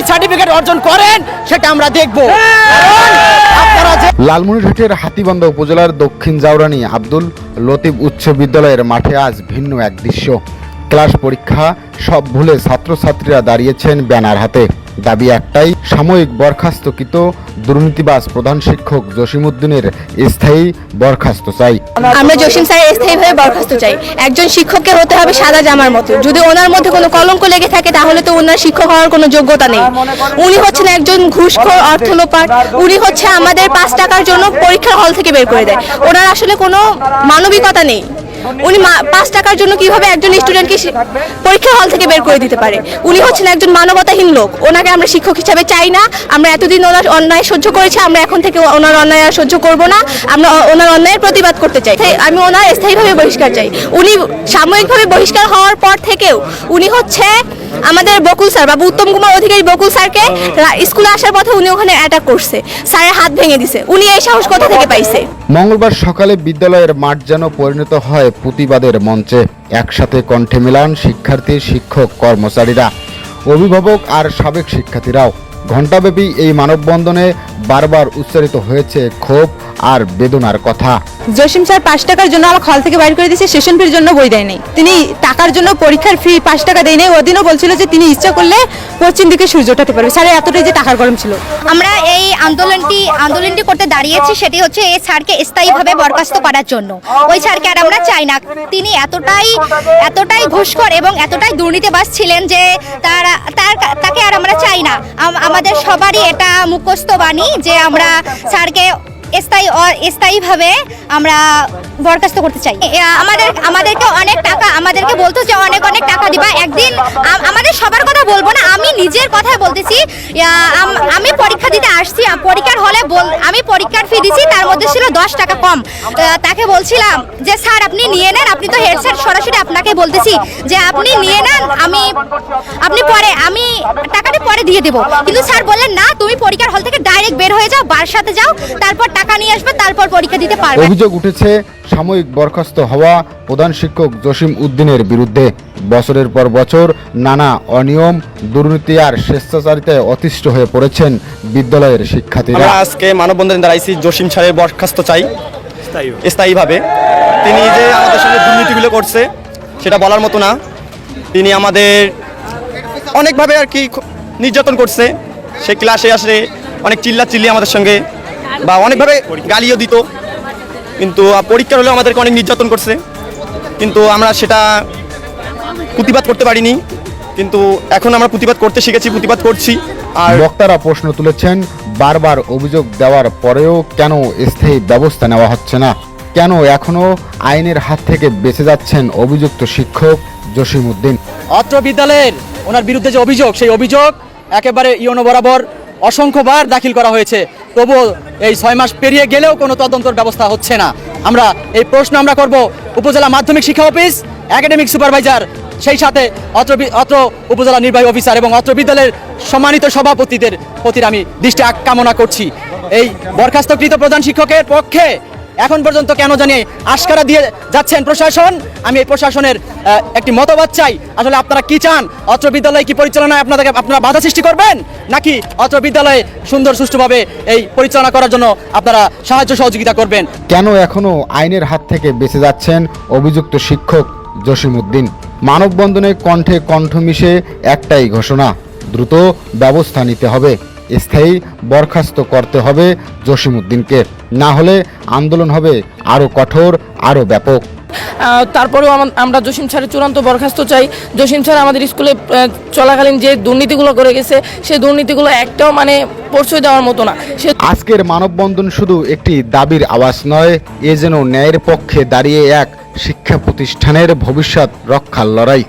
এই সার্টিফিকেট অর্জন করেন, সেটা আমরা দেখব। লালমনিরহাটের হাতিবান্ধা উপজেলার দক্ষিণ জাউরানি আব্দুল লতিফ উচ্চ বিদ্যালয়ের মাঠে আজ ভিন্ন এক দৃশ্য। ক্লাস পরীক্ষা সব ভুলে ছাত্রছাত্রীরা দাঁড়িয়েছেন ব্যানার হাতে। দাবি একটাই, সাময়িক বরখাস্তকৃত দুর্নীতিবাজ প্রধান শিক্ষক জসিমউদ্দিনের স্থায়ী বরখাস্ত চাই। আমরা জসিম স্যারের স্থায়ীভাবে বরখাস্ত চাই। একজন শিক্ষককে হতে হবে সাদা জামার মতো। যদি ওনার মধ্যে কোনো কলঙ্ক লেগে থাকে, তাহলে তো ওনার শিক্ষক হওয়ার কোনো যোগ্যতা নেই। উনি হচ্ছেন একজন ঘুষখোর, অর্থলোপাট। উনি হচ্ছে আমাদের পাঁচ টাকার জন্য পরীক্ষার হল থেকে বের করে দেয়। ওনার আসলে কোনো মানবিকতা নেই। উনি পাঁচ টাকার জন্য কীভাবে একজন স্টুডেন্টকে পরীক্ষা হল থেকে বের করে দিতে পারে? উনি হচ্ছেন একজন মানবতাহীন লোক। ওনাকে আমরা শিক্ষক হিসাবে চাই না। আমরা এতদিন ওনার অন্যায় সহ্য করেছি, আমরা এখন থেকে ওনার অন্যায় আর সহ্য করব না। আমরা ওনার অন্যায়ের প্রতিবাদ করতে চাই। আমি ওনার স্থায়ীভাবে বহিষ্কার চাই। উনি সাময়িকভাবে বহিষ্কার হওয়ার পর থেকেও উনি হচ্ছে আমাদের বকুল স্যার বাবু, উত্তম কুমার অধিকারী বকুল স্যারকে স্কুলে আসার পথে উনি ওখানে অ্যাটাক করছে। স্যারের হাত ভেঙে দিছে। উনি এই সাহস কোথা থেকে পাইছে? মঙ্গলবার সকালে বিদ্যালয়ের মাঠ যেন পরিণত হয় প্রতিবাদের মঞ্চে। একসাথে কণ্ঠে মেলান শিক্ষার্থী, শিক্ষক, কর্মচারীরা, অভিভাবক আর সাবেক শিক্ষার্থীরাও। ঘণ্টাব্যাপী এই মানববন্ধনে বারবার উচ্চারিত হয়েছে ক্ষোভ আর বেদনার কথা। জসিম স্যার পাঁচ টাকার জন্য আমার হল থেকে বাইর করে দিয়েছে সেশন ফির জন্য বই দেয় দেয়নি। তিনি টাকার জন্য পরীক্ষার ফি পাঁচ টাকা দেয়নি। ওদিনও বলছিল যে তিনি ইচ্ছা করলে পশ্চিম দিকে সূর্য ওঠাতে পারবে। স্যারের এতটাই যে টাকার গরম ছিল। আমরা এই আন্দোলনটি আন্দোলনটি করতে দাঁড়িয়েছি সেটি হচ্ছে এই স্যারকে স্থায়ীভাবে বরখাস্ত করার জন্য। ওই স্যারকে আর আমরা চাই না। তিনি এতটাই এতটাই ঘুষখোর এবং এতটাই দুর্নীতিবাজ ছিলেন যে তার তার তাকে আর আমরা চাই না। আমাদের সবারই এটা মুখস্থ বাণী যে আমরা স্যারকে স্থায়ী স্থায়ীভাবে আমরা বরখাস্ত করতে চাই। আমাদের, আমাদেরকে অনেক টাকা, আমাদেরকে বলতো যে অনেক অনেক টাকা দিবা। একদিন আম- আমাদের সবার কথা বলব না নিজের কথাই বলতেছি আমি পরীক্ষা দিতে আসছি পরীক্ষার হলে বল- আমি পরীক্ষার ফি দিছি, তার মধ্যে ছিল দশ টাকা কম। তাকে বলছিলাম যে, স্যার, আপনি নিয়ে নেন, আপনি তো হেড স্যার সরাসরি আপনাকে বলতেছি যে, আপনি নিয়ে নেন, আমি আপনি পরে, আমি টাকাটা পরে দিয়ে দেবো। কিন্তু স্যার বললেন, না, তুমি পরীক্ষার হল থেকে ডাইরেক্ট বের হয়ে যাও বাসাতে যাও, তারপর টাকা নিয়ে আসবে, তারপর পরীক্ষা দিতে পারবে। অভিযোগ উঠেছে, সাময়িক বরখাস্ত হওয়া প্রধান শিক্ষক জসিম উদ্দিনের বিরুদ্ধে। বছরের পর বছর নানা অনিয়ম দুর্নীতি আর স্বেচ্ছাচারিতায় অতিষ্ঠ হয়ে পড়েছেন বিদ্যালয়ের শিক্ষার্থীরা। আজকে মানববন্ধনে দাঁড়াইছি জসিম সাহের বরখাস্ত চাই। স্থায়ীভাবে। তিনি যে আমাদের সঙ্গে দুর্নীতিগুলো করছে সেটা বলার মতো না। তিনি আমাদের অনেকভাবে আর কি নির্যাতন করছে। সে ক্লাসে আসে অনেক চিল্লা চিল্লি আমাদের সঙ্গে বা অনেকভাবে গালিও দিত। কিন্তু আহ, পরীক্ষার হলেও আমাদেরকে অনেক নির্যাতন করছে। কিন্তু আমরা সেটা প্রতিবাদ করতে পারিনি কিন্তু এখন আমরা প্রতিবাদ করতে শিখেছি প্রতিবাদ করছি। আর বক্তারা প্রশ্ন তুলেছেন বারবার অভিযোগ দেওয়ার পরেও কেন স্থায়ী ব্যবস্থা নেওয়া হচ্ছে না? কেন এখনও আইনের হাত থেকে বেঁচে যাচ্ছেন অভিযুক্ত শিক্ষক জসিম উদ্দিন অত্র বিদ্যালয়ের ওনার বিরুদ্ধে যে অভিযোগ সেই অভিযোগ একেবারে ইয়নো বরাবর অসংখ্যবার দাখিল করা হয়েছে। তবু এই ছয় মাস পেরিয়ে গেলেও কোনো তদন্তর ব্যবস্থা হচ্ছে না। আমরা এই প্রশ্ন আমরা করব উপজেলা মাধ্যমিক শিক্ষা অফিস একাডেমিক সুপারভাইজার সেই সাথে অত্র অত্র উপজেলা নির্বাহী অফিসার এবং অত্র বিদ্যালয়ের সম্মানিত সভাপতিদের প্রতি আমি দৃষ্টি কামনা করছি। এই বরখাস্তকৃত প্রধান শিক্ষকের পক্ষে এখন পর্যন্ত কেন জানি আশকারা দিয়ে যাচ্ছেন প্রশাসন। আমি এই প্রশাসনের একটি মতবাদ চাই। আসলে আপনারা কি চান? অত্র বিদ্যালয় কি পরিচালনায় আপনাদেরকে আপনারা বাধা সৃষ্টি করবেন? নাকি অত্র বিদ্যালয়ে সুন্দর সুষ্ঠুভাবে এই পরিচালনা করার জন্য আপনারা সাহায্য সহযোগিতা করবেন? কেন এখনও আইনের হাত থেকে বেঁচে যাচ্ছেন অভিযুক্ত শিক্ষক জসিম উদ্দিন মানববন্ধনে কণ্ঠে কণ্ঠ মিশে একটাই ঘোষণা দ্রুত ব্যবস্থা নিতে হবে। স্থায়ী বরখাস্ত করতে হবে জসিম উদ্দিনকে না হলে আন্দোলন হবে আরও কঠোর আরও ব্যাপক। তারপরেও আমা- আমরা জসিম স্যারের চূড়ান্ত বরখাস্ত চাই। জসিম স্যার আমাদের স্কুলে চলাকালীন যে দুর্নীতিগুলো করে গেছে সেই দুর্নীতিগুলো একটাও মানে পরিচয় দেওয়ার মতো না। সে আজকের মানববন্ধন শুধু একটি দাবির আওয়াজ নয় এ যেন ন্যায়ের পক্ষে দাঁড়িয়ে এক শিক্ষা প্রতিষ্ঠানের ভবিষ্যৎ রক্ষার লড়াই।